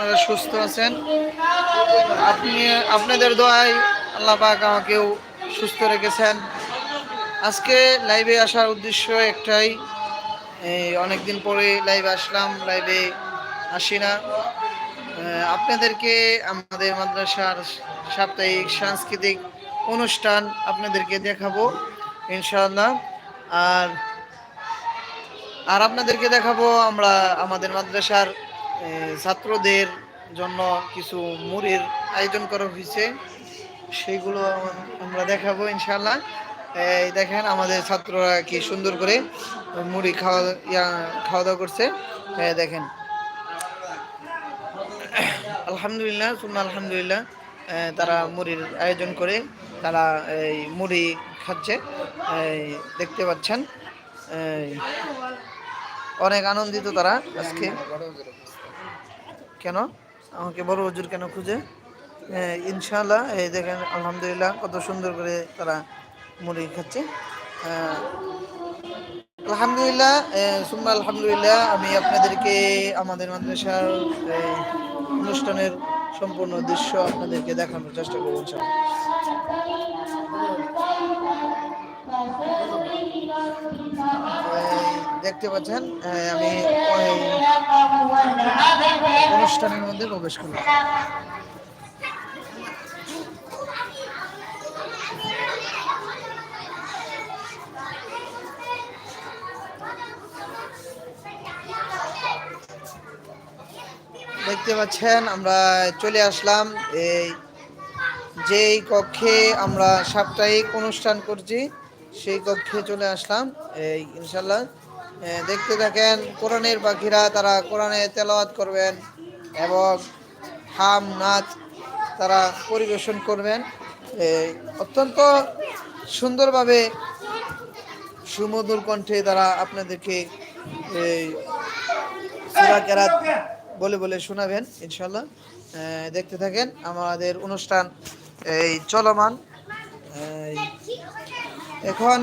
আপনারা সুস্থ আছেন? আপনি, আপনাদের দোয়ায় আল্লাহ পাক আমাকেও সুস্থ রেখেছেন। আজকে লাইভে আসার উদ্দেশ্য একটাই অনেকদিন পরে লাইভে আসলাম লাইভে আসি না। আপনাদেরকে আমাদের মাদ্রাসার সাপ্তাহিক সাংস্কৃতিক অনুষ্ঠান আপনাদেরকে দেখাবো, ইনশাআল্লাহ। আর আর আপনাদেরকে দেখাবো আমরা আমাদের মাদ্রাসার ছাত্রদের জন্য কিছু মুড়ির আয়োজন করা হয়েছে। সেগুলো আমরা দেখাবো ইনশাল্লাহ এই দেখেন আমাদের ছাত্ররা কি সুন্দর করে মুড়ি খাওয়া খাওয়া দাওয়া করছে। দেখেন। আলহামদুলিল্লাহ সুন্না আলহামদুলিল্লাহ তারা মুড়ির আয়োজন করে তারা এই মুড়ি খাচ্ছে। দেখতে পাচ্ছেন। অনেক আনন্দিত তারা আজকে। কেন? আমাকে বড় হুজুর কেন খুঁজে? ইনশাআল্লাহ, এই দেখেন, আলহামদুলিল্লাহ, কত সুন্দর করে তারা মুড়ি খাচ্ছে। আলহামদুলিল্লাহ সুম্মা আলহামদুলিল্লাহ, আমি আপনাদেরকে আমাদের মাদ্রাসার অনুষ্ঠানের সম্পূর্ণ দৃশ্য আপনাদেরকে দেখানোর চেষ্টা করব, ইনশাআল্লাহ। দেখতে পাচ্ছেন আমি অনুষ্ঠানের মধ্যে প্রবেশ করলাম। দেখতে পাচ্ছেন, আমরা চলে আসলাম। এই, যেই কক্ষে আমরা সাপ্তাহিক অনুষ্ঠান করছি সেই কক্ষে চলে আসলাম। এই ইনশাল্লাহ দেখতে থাকেন কোরআনের পাখিরা, তারা কোরআনে তেলাওয়াত করবেন এবং হাম, নাচ তারা পরিবেশন করবেন। অত্যন্ত সুন্দরভাবে সুমধুর কণ্ঠে তারা আপনাদেরকে এই সূরা কেরাত বলে বলে শোনাবেন ইনশাল্লাহ দেখতে থাকেন আমাদের অনুষ্ঠান এই চলমান। এখন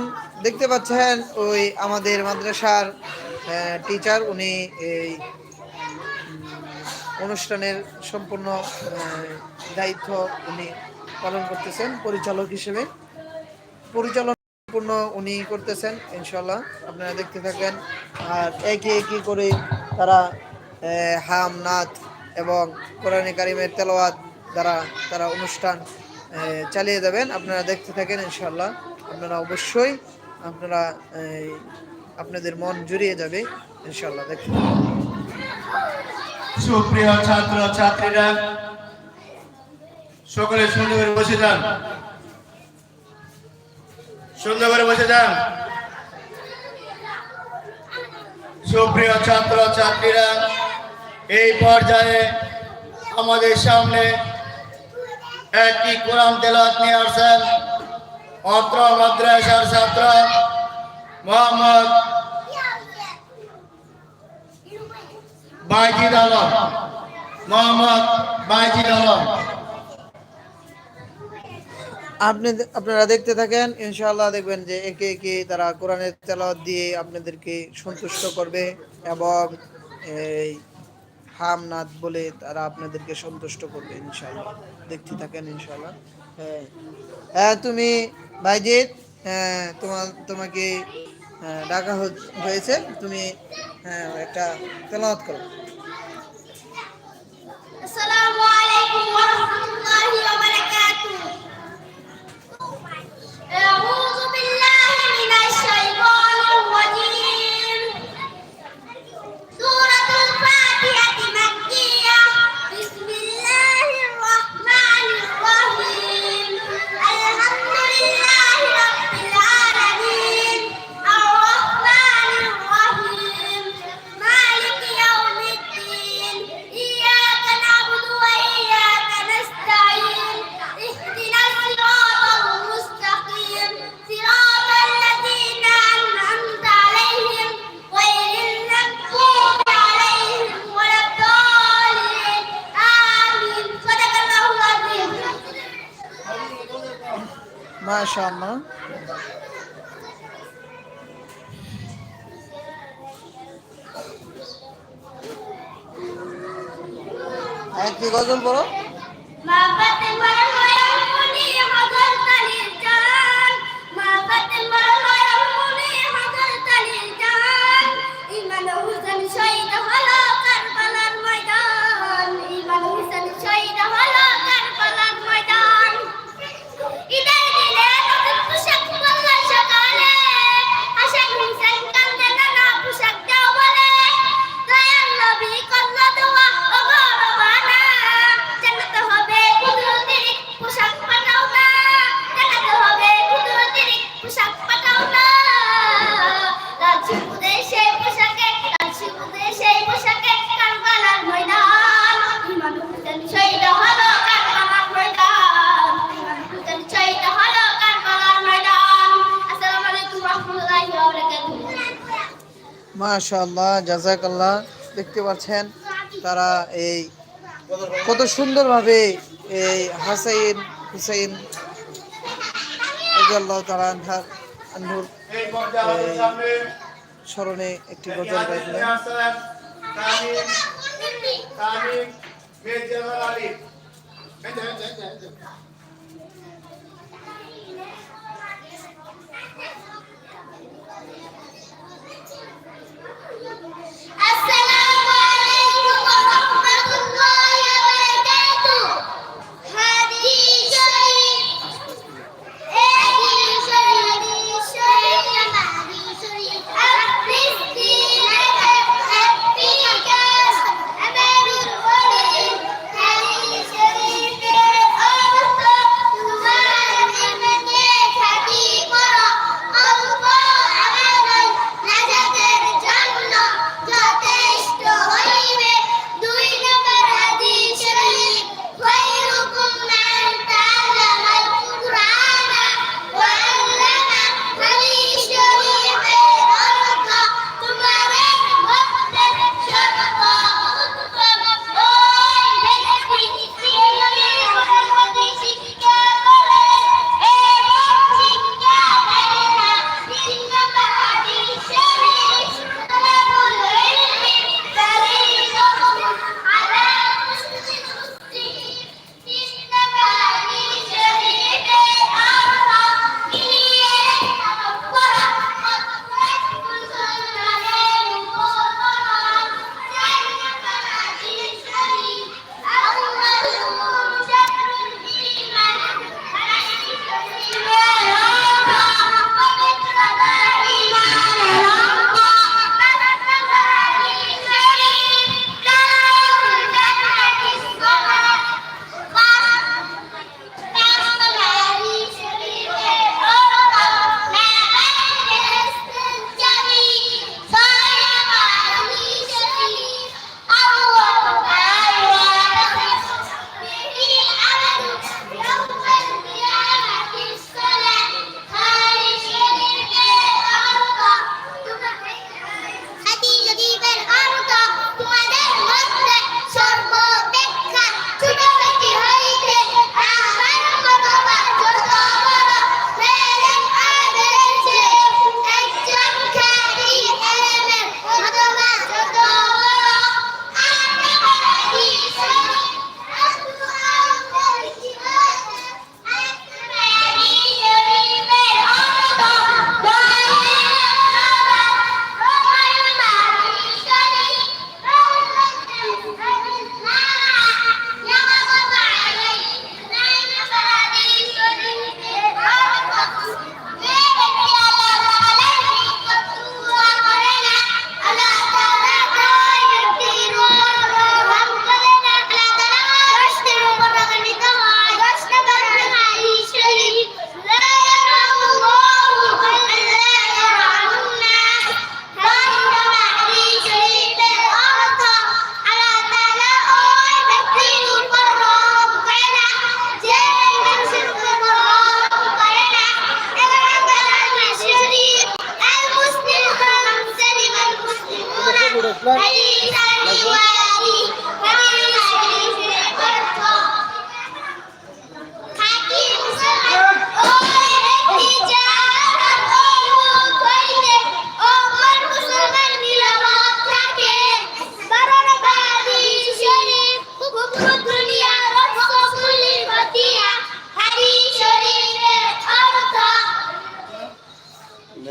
দেখতে পাচ্ছেন ওই আমাদের মাদ্রাসার টিচার উনি এই অনুষ্ঠানের সম্পূর্ণ দায়িত্ব উনি পালন করতেছেন, পরিচালক হিসেবে। পরিচালনা সম্পূর্ণ উনি করতেছেন ইনশাল্লাহ আপনারা দেখতে থাকেন, আর একে একে করে তারা হাম নাথ এবং কোরআনে কারিমের তেলাওয়াত দ্বারা তারা অনুষ্ঠান চালিয়ে যাবেন। আপনারা দেখতে থাকেন ইনশাল্লাহ আপনারা অবশ্যই, আপনারা আপনাদের মন জুড়িয়ে যাবে ইনশাল্লাহ দেখতে থাকেন। সুপ্রিয় ছাত্র ছাত্রীরা সকলে সুন্দর বসে যান। সুন্দর করে বসে যান। সুপ্রিয় ছাত্র ছাত্রীরা এই পর্যায়ে আমাদের সামনে একটি কোরআন তেলাত নিয়ে আসছেন। অত্র মাদ্রাসার ছাত্র মোহাম্মদ বাইজিদ আলম। মোহাম্মদ বাইজিদ আলম। আপনি আপনারা দেখতে থাকেন, ইনশাআল্লাহ দেখবেন যে একে একে তারা কোরআনের তেলাওয়াত দিয়ে আপনাদেরকে সন্তুষ্ট করবে এবং এই হামনাথ বলে তারা আপনাদেরকে সন্তুষ্ট করবে, ইনশাআল্লাহ। দেখতে থাকেন, ইনশাআল্লাহ। হ্যাঁ। হ্যাঁ তুমি বাইজিৎ তোমার তোমাকে ডাকা হয়েছে তুমি একটা তেলাওয়াত করো আসসালামু আলাইকুম ওয়া রাহমাতুল্লাহি ওয়া বারাকাতুহু আউযু বিল্লাহি মাশাল্লাহ জাজাকাল্লাহ দেখতে পাচ্ছেন তারা এই কত সুন্দরভাবে এই হাসাইন, হুসাইন আল্লাহ তারা আন্ধার আনহুর স্মরণে একটি গজল গাইলেন।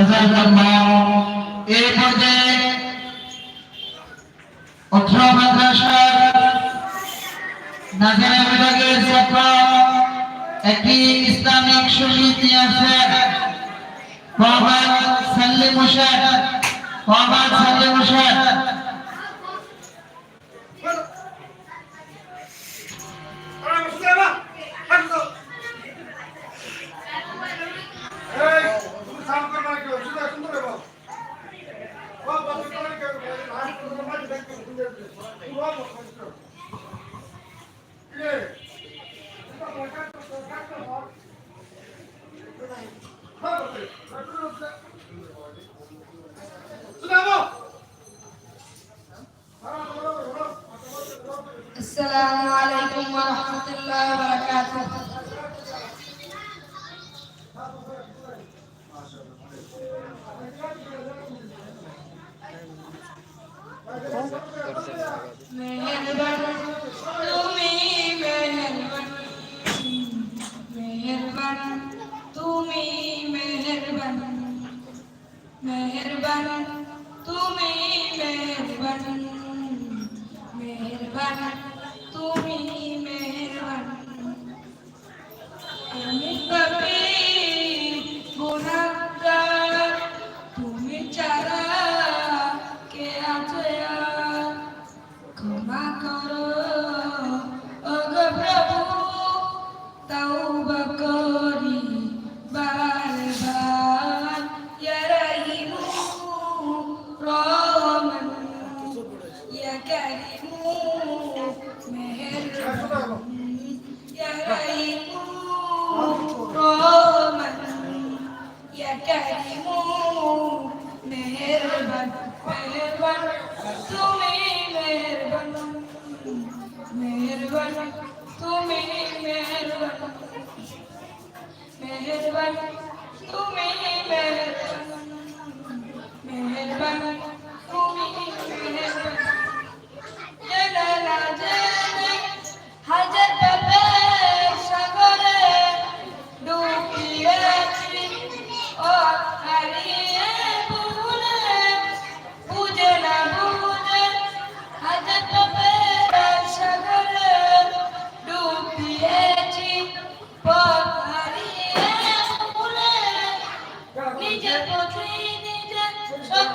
রেজাল্ট নাম্বার এই পর্যায়ে অত্র মাদ্রাসার নাজারা বিভাগের ছাত্র একটি ইসলামিক সংগীত আছে বাবা সাল্লিম হোসেন বাবা সাল্লিম হোসেন मेहरबन तुम्हें मेहरबन मेहरबन तुम्हें मेहरबानी तू मेहरबानी मेहरबानी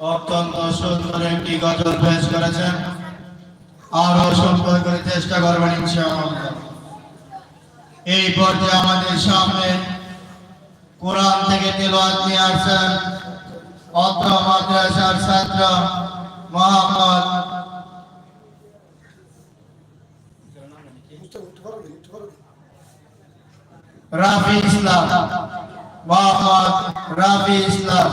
অত্যন্ত সুন্দর একটি গজল পেশ করেছেন। আরও সম্পর্ক করে চেষ্টা করবেন এই পর্যায়ে আমাদের সামনে কোরআন থেকে তেলোয়াত নিয়ে আসছেন অত্র মাদ্রাসার ছাত্র মোহাম্মদ রাফি ইসলাম, মোহাম্মদ রাফি ইসলাম।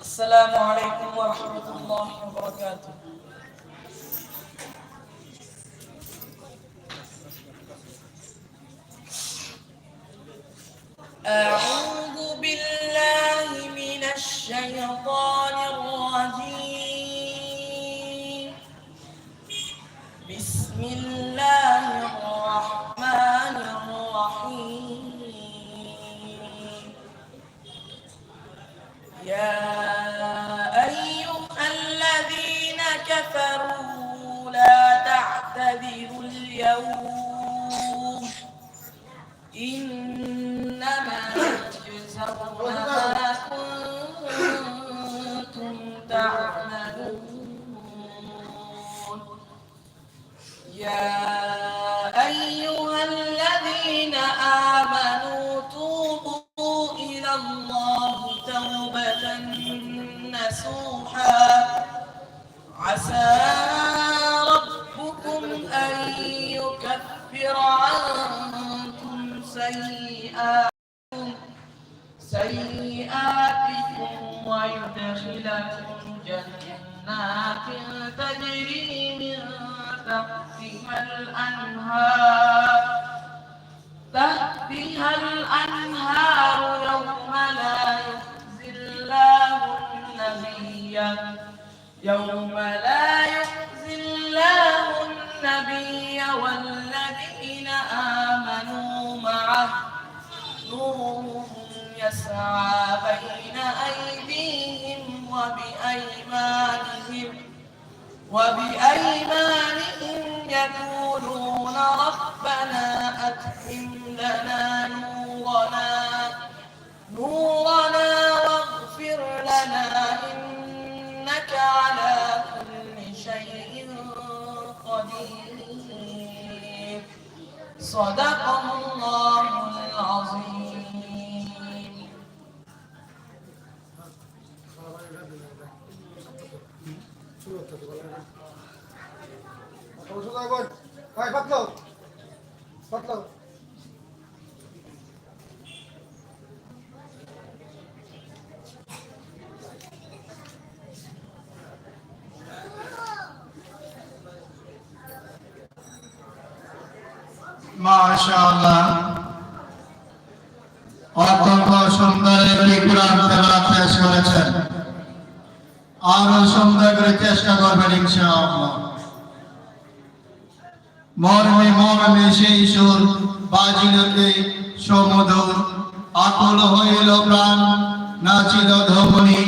السلام عليكم ورحمة الله وبركاته. أعوذ تعملون يا أيها الذين آمنوا توبوا إلى الله توبة نصوحا. عسى ربكم أن يكفر عنكم سيئاتكم سيئاتكم ويدخلكم جنات تجري من تحتها الأنهار. تحتها الأنهار يوم لا يخزي الله النبي. يوم لا يخزي الله النبي والذين آمنوا معه. نورهم يسعى بين أيديهم وبأيمانهم وبأيمانهم يقولون ربنا أتم لنا نورنا نورنا واغفر لنا إنك على كل شيء قدير. صدق الله العظيم. মাশাআল্লাহ অত্যন্ত সুন্দর একটি কোরআন তেলাওয়াত পেশ করেছেন আরও সুন্দর করে ইনশাআল্লাহ মর্মে মর্মে সেই সুর বাজিলকে সমুদর। আকুল হইল প্রাণ, নাচিল ধবনি,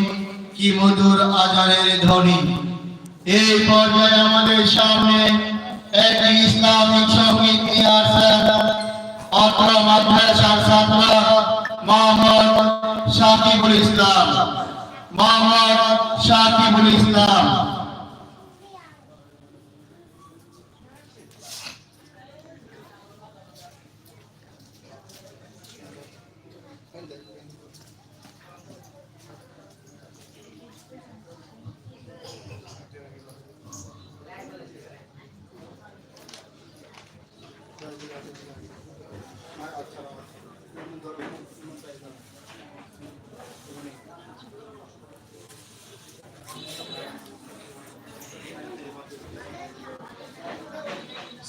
কি মধুর আজানের ধ্বনি। এই পর্যায়ে আমাদের সামনে একটি ইসলামিক সংগীত নিয়ে আসছেন অত্র মাদ্রাসার ছাত্র মোহাম্মদ সাকিবুল ইসলাম। মোহাম্মদ সাকিবুল ইসলাম।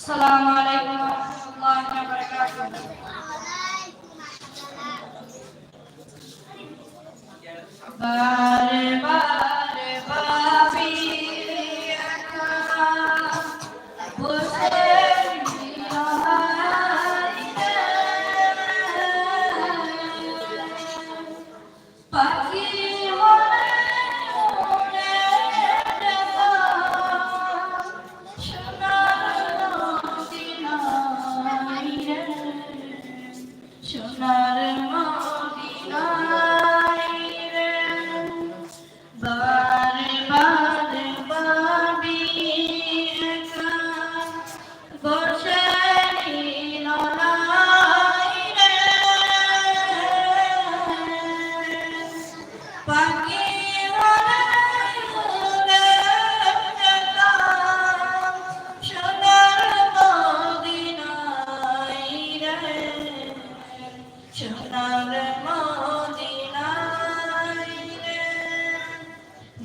সালাম আলাইকুম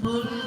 বুলবুলিরা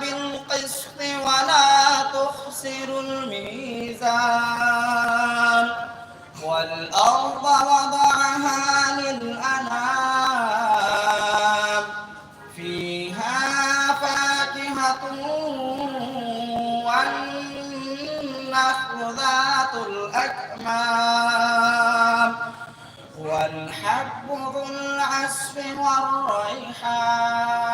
بالقسط ولا تخسروا الميزان. والأرض وضعها للأنام. فيها فاكهة والنخل ذات الأكمام. والحب ذو العصف والريحان.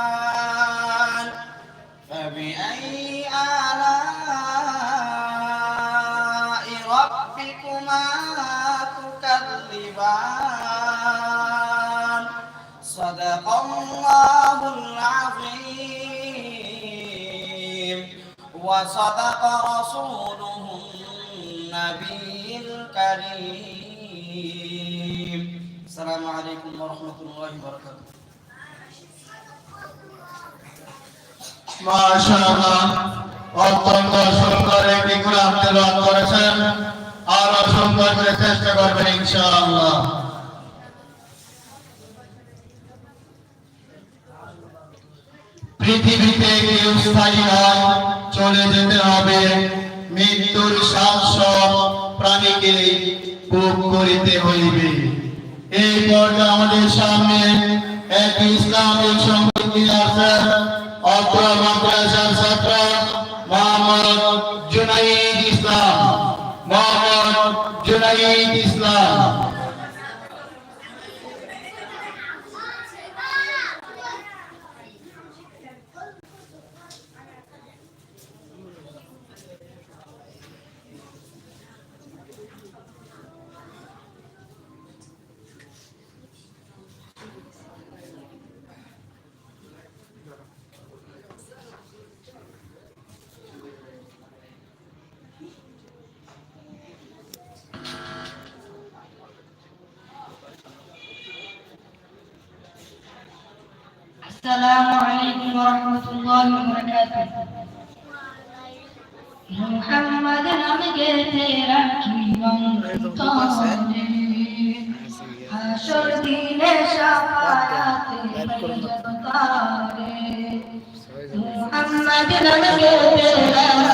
وصدق رسوله النبي الكريم السلام عليكم ورحمة الله وبركاته মাশাআল্লাহ অত্যন্ত সুন্দর একটি কোরআন তেলাওয়াত করেছেন আরো সুন্দর করে চেষ্টা করবেন ইনশাআল্লাহ পৃথিবীতে কেউ স্থায়ী নয়, চলে যেতে হবে। মৃত্যুর শাসক প্রাণীকে ভোগ করিতে হইবে। এই পর্যায়ে আমাদের সামনে এক ইসলামিক সংগীত আছেন অত্র মাদ্রাসার ছাত্র মোহাম্মদ জুনাইদ ইসলাম। মোহাম্মদ জুনাইদ ইসলাম। السلام عليكم ورحمة الله وبركاته محمد عبدك تيرك من طالب حشر دين شفاعات محمد عبدك تيرك